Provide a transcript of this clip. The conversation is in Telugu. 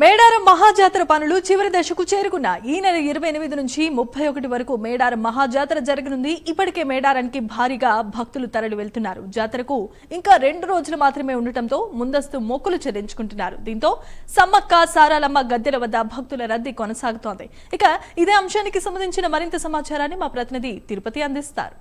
మేడారం మహాజాతర పనులు చివరి దశకు చేరుకున్న ఈ నెల ఇరవై ఎనిమిది నుంచి ముప్పై ఒకటి వరకు మేడారం మహాజాతర జరగనుంది. ఇప్పటికే మేడారానికి భారీగా భక్తులు తరలి వెళ్తున్నారు. జాతరకు ఇంకా రెండు రోజులు మాత్రమే ఉండటంతో ముందస్తు మొక్కులు చెల్లించుకుంటున్నారు. దీంతో సమ్మక్క సారాలమ్మ గద్దెల వద్ద భక్తుల రద్దీ కొనసాగుతోంది. ఇక ఇదే అంశానికి సంబంధించిన మరింత సమాచారాన్ని మా ప్రతినిధి తిరుపతి అందిస్తారు.